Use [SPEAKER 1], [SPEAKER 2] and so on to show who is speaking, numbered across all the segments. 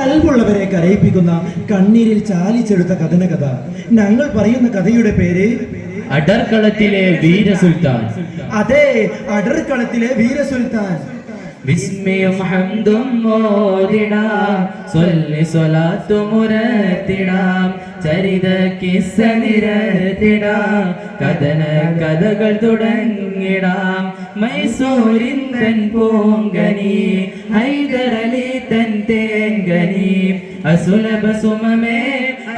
[SPEAKER 1] കൽവുള്ളവരെ കരയിപ്പിക്കുന്ന കണ്ണീരിൽ ചാലിച്ചെടുത്ത കഥന കഥ ഞങ്ങൾ പറയുന്ന കഥയുടെ പേര്
[SPEAKER 2] അടർക്കളത്തിലെ വീരസുൽത്താൻ.
[SPEAKER 1] അതെ അടർക്കളത്തിലെ വീരസുൽത്താൻ.
[SPEAKER 2] വിസ്മയം ഹംദും മോദിടാം സ്വല്ലി സ്വലാത്തു മുരത്തിടാം ചരിത കിസ്സ നിരത്തിടാം കഥന കഥകൾ തുടങ്ങിടാം. മൈസൂരിൻ തൻ പൂങ്കനി ഹൈദരലി തൻ തേങ്കനി അസുലഭ സുമമേ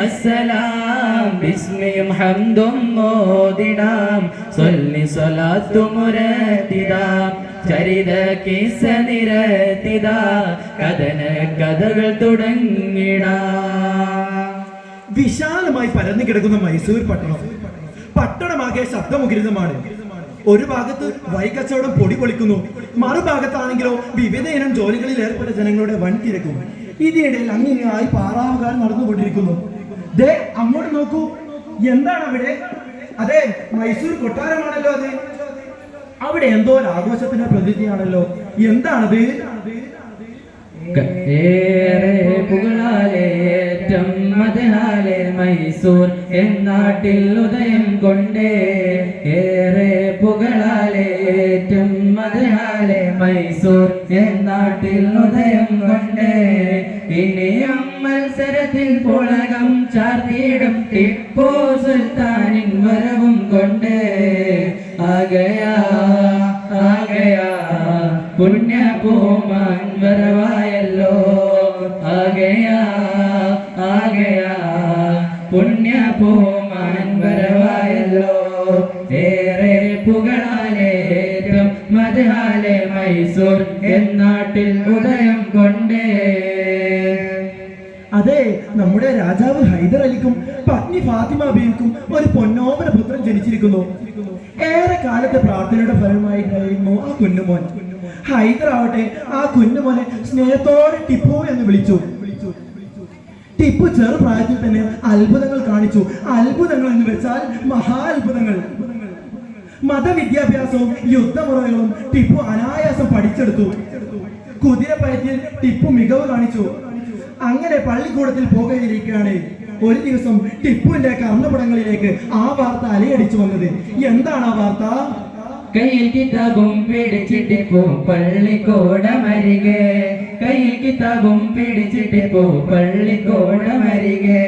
[SPEAKER 2] അസ്സലാം. വിസ്മയം ഹംദും മോദിടാം സ്വല്ലി സ്വലാത്തു മുരത്തിടാം ചരിത കേസ നിരത്തിത. കഥന കഥകൾ തുടങ്ങിട.
[SPEAKER 1] വിശാലമായി പരന്നു കിടക്കുന്ന മൈസൂർ പട്ടണം. പട്ടണമാകെ ശബ്ദമുഖരിതമാണ്. ഒരു ഭാഗത്ത് വൈകച്ചവടം പൊടി പൊളിക്കുന്നു. മറുഭാഗത്താണെങ്കിലോ വിവിധ ഇനം ജോലികളിൽ ഏർപ്പെട്ട ജനങ്ങളുടെ വൻ തിരക്കും. ഇതിനിടയിൽ അങ്ങിങ്ങായി പാറാവുകാർ നടന്നുകൊണ്ടിരിക്കുന്നു. ദേ അങ്ങോട്ട് നോക്കൂ. എന്താണ് അവിടെ? അതെ മൈസൂർ കൊട്ടാരമാണല്ലോ അത്. അവിടെ എന്തോ ഒരു ആഘോഷത്തിന്റെ പ്രതിനിധിയാണല്ലോ എന്താണത്
[SPEAKER 2] ഏറെ പുകളാലേറ്റം മൈസൂർ എന്നാട്ടിൽ ഉദയം കൊണ്ടേ. ഏറെ പുകളാലേറ്റം മതിനാലെ മൈസൂർ എന്നാട്ടിൽ ഉദയം കൊണ്ടേ. ഇനിയും മത്സരത്തിൽ പുളകം ചാർത്തിയിടും ടിപ്പു സുൽത്താനിൻ വരവും കൊണ്ടേ. പുണ്യഭൂമാൻ വരവായല്ലോ ആകയാ ആകയാ പുണ്യഭൂമാൻ വരവായല്ലോ ഏറെ പുകളാലേറ്റം മതഹാലെ മൈസൂർ എന്നാട്ടിൽ ഉദയം കൊണ്ടേ.
[SPEAKER 1] അതെ നമ്മുടെ രാജാവ് ഹൈദർ അലിക്കും പത്നി ഫാത്തിമ ബീവിക്കും ഒരു പൊന്നോമന പുത്രൻ ജനിച്ചിരിക്കുന്നു. ഏറെ കാലത്തെ പ്രാർത്ഥനയുടെ ഫലമായിട്ടായിരുന്നു ആ കുഞ്ഞുമോൻ ഹൈദർ ആ കുഞ്ഞു കുഞ്ഞുമോനെ സ്നേഹത്തോടെ ടിപ്പു എന്ന് വിളിച്ചു. ടിപ്പു ചെറുപ്രായത്തിൽ തന്നെ അത്ഭുതങ്ങൾ കാണിച്ചു. അത്ഭുതങ്ങൾ എന്ന് വെച്ചാൽ മഹാ അത്ഭുതങ്ങൾ മതവിദ്യാഭ്യാസവും യുദ്ധമുറകളും ടിപ്പു അനായാസം പഠിച്ചെടുത്തു. കുതിരപ്പയറ്റിൽ ടിപ്പു മികവ് കാണിച്ചു. അങ്ങനെ പള്ളിക്കൂടത്തിൽ പോകാനിരിക്കുകയാണ് ഒരു ദിവസം ടിപ്പുവിന്റെ കർണപടങ്ങളിലേക്ക് ആ വാർത്ത അലയടിച്ചു വന്നത്. എന്താണ് ആ വാർത്ത?
[SPEAKER 2] കയ്യിൽ കിതാബും പിടിച്ചിട്ട് പോ പള്ളിക്കോടമരികെ. കയ്യിൽ കിതാബും പിടിച്ചിട്ട് പോ പള്ളിക്കോടമരികെ.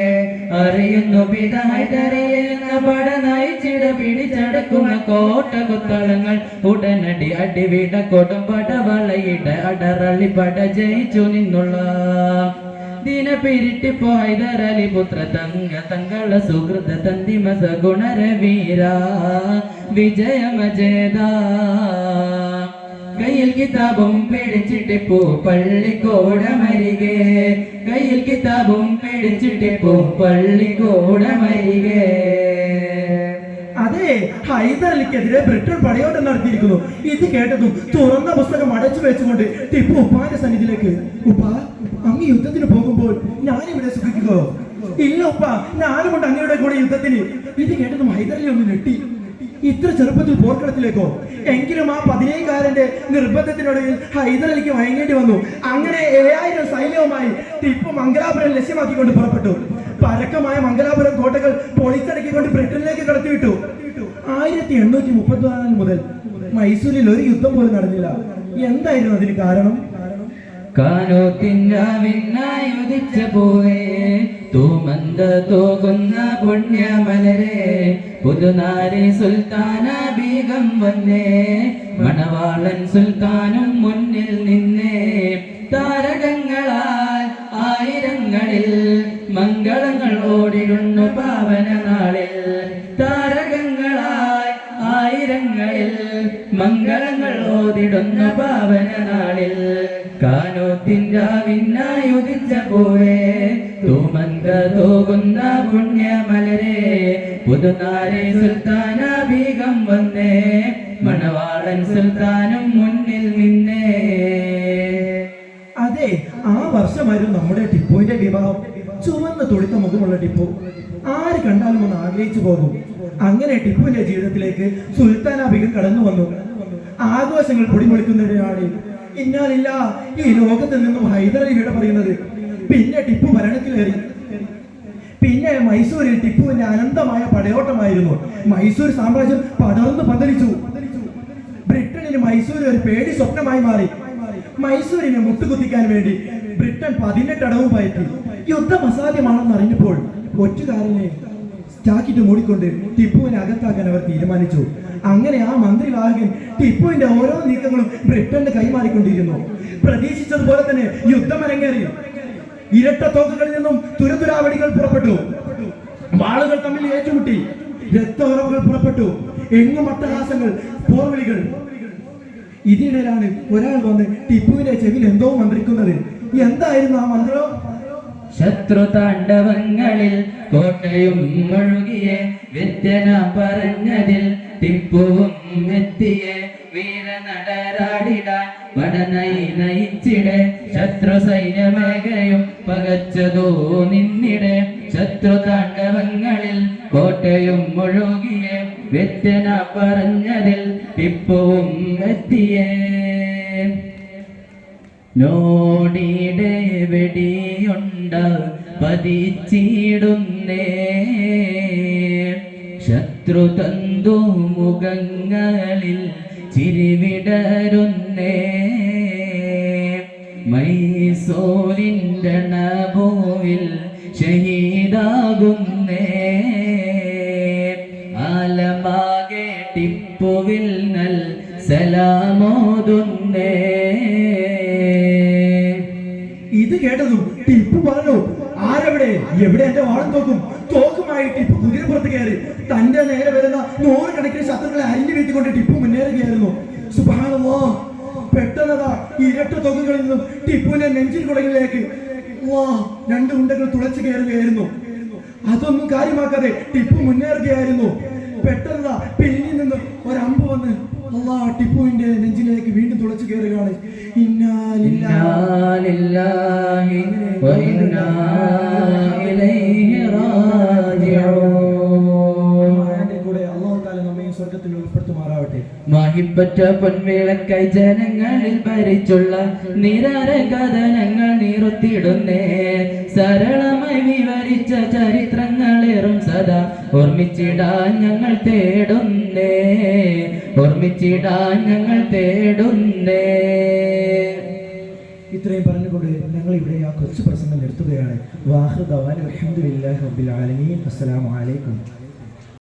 [SPEAKER 2] അറിയുന്നു പിതാഹൈതറിയെന്ന പട നയിച്ചിട പിടിച്ചടക്കുന്ന കോട്ട കുത്തളങ്ങൾ ഉടനടി അടിവിട കൊടുമ്പട വളയിട അടറളി പട ജയിച്ചു നിന്നുള്ള ദിന പേരിട്ട് പോയതരലി പുത്ര തങ്ങ തങ്കള സുഹൃത തന്തിമ സഗുണര വീര. വിജയമജേത കയ്യിൽ കിതാബും പിടിച്ചിട്ട് പോ പള്ളിക്കോടമരികെ. കയ്യിൽ കിതാബും പിടിച്ചിട്ട് പോ പള്ളിക്കോടമരികെ.
[SPEAKER 1] അതെ ഹൈദരലിക്കെതിരെ ബ്രിട്ടൻ പടയോട്ടം നടത്തിയിരിക്കുന്നു. ഇത് കേട്ടതും തുറന്ന പുസ്തകം അടച്ചു വെച്ചുകൊണ്ട് ടിപ്പു ഉപ്പാന്റെ സന്നിധിയിലേക്ക് ഉപ്പ അങ്ങ് യുദ്ധത്തിന് പോകുമ്പോൾ ഞാൻ ഇവിടെ സുഖിക്കുകയോ ഇല്ല ഉപ്പ ഞാനും കൊണ്ട് അങ്ങയുടെ കൂടെ യുദ്ധത്തിന്. ഇത് കേട്ടതും ഹൈദരലി ഒന്ന് നെട്ടി ഇത്ര ചെറുപ്പത്തിൽ പോർക്കളത്തിലേക്കോ? എങ്കിലും ആ പതിനേഴുകാരന്റെ നിർബന്ധത്തിനൊടുവിൽ ഹൈദരലിക്ക് വയങ്ങേണ്ടി വന്നു. അങ്ങനെ ഏഴായിരം സൈന്യവുമായി ടിപ്പു മംഗലാപുരം ലക്ഷ്യമാക്കിക്കൊണ്ട് പുറപ്പെട്ടു. പരക്കമായ മംഗലാപുരം കോട്ടകൾ പൊളിച്ചടക്കിക്കൊണ്ട് ബ്രിട്ടനിലേക്ക് കടത്തിവിട്ടു. ആയിരത്തി എണ്ണൂറ്റി മുപ്പത്തി നാല് മുതൽ മൈസൂരിൽ ഒരു യുദ്ധം പോലും നടന്നില്ല. എന്തായിരുന്നു അതിന് കാരണം?
[SPEAKER 2] കാനോത്തിന്നാവിന്നായുദിച്ച പോവേ തൂമന്ത തോകുന്ന പുണ്യമലരെ പുതുനാരി സുൽത്താന ബീഗം വന്നേ മണവാളൻ സുൽത്താനും മുന്നിൽ നിന്നേ ആയിരങ്ങളിൽ മംഗളങ്ങൾ ഓടിടുന്നു പാവന നാളിൽ താരകങ്ങളായി ആയിരങ്ങളിൽ മംഗളങ്ങൾ ഓതിടുന്ന പാവന നാളിൽ കാനോത്തിൻ രാവിനായുദിച്ച പോവേ തൂമന്ത തോകുന്ന പുണ്യമലരെ പുതുനാരെ സുൽത്താന ബീഗം വന്നേ മണവാളൻ സുൽത്താനും മുന്നിൽ നിന്നേ.
[SPEAKER 1] അതെ ആ വർഷമായിരുന്നു നമ്മുടെ ടിപ്പുവിന്റെ വിവാഹം. ചുവന്ന തുളിത്ത മുഖമുള്ള ടിപ്പു. ആര് കണ്ടാലും ഒന്ന് ആഗ്രഹിച്ചു പോകും. അങ്ങനെ ടിപ്പുവിന്റെ ജീവിതത്തിലേക്ക് സുൽത്താൻ ബീഗം കടന്നു വന്നു. ആഘോഷങ്ങൾ പൊടിമൊളിക്കുന്നതിനാണ് ഇന്നാലില്ല ഈ ലോകത്ത് നിന്നും ഹൈദരലി വിട പറയുന്നത്. പിന്നെ ടിപ്പു ഭരണത്തിലേറി. പിന്നെ മൈസൂരിൽ ടിപ്പുവിന്റെ അനന്തമായ പടയോട്ടമായിരുന്നു. മൈസൂർ സാമ്രാജ്യം പടർന്നു പന്തലിച്ചു ബ്രിട്ടനിന് മൈസൂർ ഒരു പേടി സ്വപ്നമായി മാറി. മൈസൂരിനെ മുട്ടുകുത്തിക്കാൻ വേണ്ടി ബ്രിട്ടൻ പതിനെട്ടടവും പയറ്റി. യുദ്ധം അസാധ്യമാണെന്ന് അറിഞ്ഞപ്പോൾ ഒറ്റുകാരനെ ചാക്കിട്ട് മൂടിക്കൊണ്ട് ടിപ്പുവിനെ അകത്താക്കാൻ അവർ തീരുമാനിച്ചു. അങ്ങനെ ആ മന്ത്രിവാഹകൻ ടിപ്പുവിന്റെ ഓരോ നീക്കങ്ങളും ബ്രിട്ടന്റെ കൈമാറിക്കൊണ്ടിരുന്നു. പ്രതീക്ഷിച്ചതുപോലെ തന്നെ യുദ്ധം അരങ്ങേറി ഇരട്ട തോക്കുകളിൽ നിന്നും തുരതുരാവടികൾ പുറപ്പെട്ടു. വാളുകൾ തമ്മിൽ ഏറ്റുമുട്ടി. രക്തോറവുകൾ പുറപ്പെട്ടു. എങ്ങും അട്ടഹാസങ്ങൾ പോർവിളികൾ. ഇതിനിടയിലാണ് ഒരാൾ വന്ന് ടിപ്പുവിന്റെ ചെവിയിൽ എന്തോ മന്ത്രിക്കുന്നത്. എന്തായിരുന്നു ആ മന്ത്രം
[SPEAKER 2] ശത്രു താണ്ഡവങ്ങളിൽ കോട്ടയും മുഴുകിയെ വ്യത്യന പറഞ്ഞതിൽ ടിപ്പുവും എത്തിയെ വീരനടരാടിടാൻ വടനൈ നയിച്ചിടെ. ശത്രു സൈന്യമേഖയും പകച്ചതോ നിന്നിടെ. ശത്രു താണ്ഡവങ്ങളിൽ കോട്ടയും മുഴുകിയെ വ്യത്യന പറഞ്ഞതിൽ ടിപ്പുവും എത്തിയേ നോടിയുടെ വെടിയുണ്ട പതിച്ചിടുന്നേ. ശത്രു തന്തു മുഖങ്ങളിൽ ചിരിവിടരുന്നേ. മൈസൂരിന്റെ നബോവിൽ ഷഹീദാകുന്നേ. ആലമാകെ ടിപ്പുവിൽ നൽ സലാമോതുന്നേ.
[SPEAKER 1] കേട്ടതും ടിപ്പു പറഞ്ഞു ആരെവിടെ? എവിടെ എന്റെ വാളം തോക്കും? തോക്കുമായി ടിപ്പു കുതിരപ്പുറത്ത് കയറി. തന്റെ നേരെ വരുന്ന നൂറുകണക്കിന് ശത്രുക്കളെ അരിഞ്ഞു വീഴ്ത്തിക്കൊണ്ട് ടിപ്പു മുന്നേറുകയായിരുന്നു സുബാനല്ലോ പെട്ടെന്നതാ ഇരട്ട തോക്കുകളിൽ നിന്നും ടിപ്പുവിന്റെ നെഞ്ചിൽ കുടലിലേക്ക് വാ രണ്ട് ഉണ്ടകൾ തുളച്ചു കയറുകയായിരുന്നു. അതൊന്നും കാര്യമാക്കാതെ ടിപ്പു മുന്നേറുകയായിരുന്നു. പെട്ടെന്നതാ പിന്നിൽ നിന്ന് ഒരമ്പ് വന്ന് അള്ളാ ടിപ്പുവിന്റെ നെഞ്ചിലേക്ക് വീണ്ടും തുളച്ചു കയറുകയാണ്. ഇന്നാലില്ലാ സ്വർഗത്തിൽ ഉൾപ്പെടുത്തുമാറാവട്ടെ.
[SPEAKER 2] മാഹിപ്പറ്റ പൊൻവേളക്കായി ജനങ്ങളിൽ ഭരിച്ചുള്ള നിരാര കഥനങ്ങൾ നീറുത്തിടുന്നേ. സരളമായി വിവരിച്ച ചരിത്രങ്ങളേറും സദാ ഓർമ്മിച്ചിടാൻ ഞങ്ങൾ തേടുന്നേ. ഓർമ്മിച്ചിടാൻ ഞങ്ങൾ തേടുന്നേ.
[SPEAKER 1] ഇത്രയും പറഞ്ഞുകൊണ്ട് ഞങ്ങൾ ഇവിടെ ആ കൊച്ചു പ്രസംഗം നിർത്തുകയാണ്. വാഹൃദവാൻ അലഹമുല്ലാ റബ്ബിൽ ആലമീൻ. അസ്സലാമു അലൈക്കും.